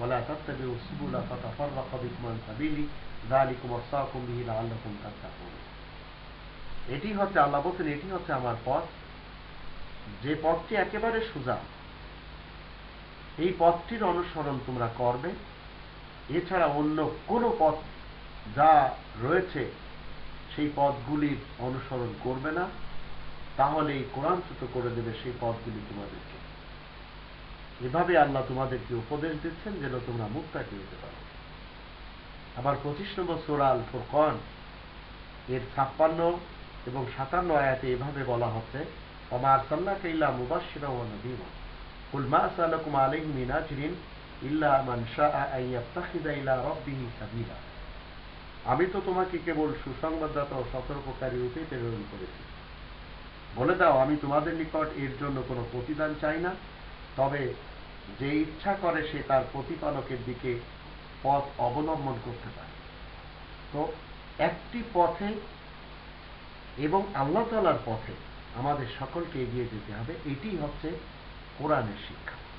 ولا تتبعوا السبل فتفرق بكم عن سبيلي ذلكم وصاكم به لعلكم تتقون এটি হচ্ছে আল্লাহ বলছেন এটি হচ্ছে আমার পথ যে পথটি একেবারে সোজা এই পথটির অনুসরণ তোমরা করবে এছাড়া অন্য কোনো পথ যা রয়েছে সেই পথগুলির অনুসরণ করবে না তাহলে এই কোরআনচ্যুত করে দেবে সেই পথগুলি তোমাদেরকে এভাবে আল্লাহ তোমাদেরকে উপদেশ দিচ্ছেন যেন তোমরা মুক্তাকে হতে পারো। আবার পঁচিশ নম্বর সোরাল ফোরকন এর ছাপ্পান্ন এবং সাতান্ন আয়াতে এভাবে বলা হচ্ছে অমার সাল্লাহ ইল্লা মুবাসিরা ও নবীমা কুল মা সালাকুম আলাইহি মিন ইল্লা মান ইলা রাব্বিহি সাবিলা। আমি তো তোমাকে কেবল সুসংবাদদাতা ও সতর্ককারী রূপে প্রেরণ করেছি। বলে দাও, আমি তোমাদের নিকট এর জন্য কোনো প্রতিদান চাই না, তবে যে ইচ্ছা করে সে তার প্রতিপালকের দিকে পথ অবলম্বন করতে পারে। তো একটি পথে এবং আল্লাহ তালার পথে আমাদের সকলকে এগিয়ে যেতে হবে এটি হচ্ছে কোরআনের শিক্ষা।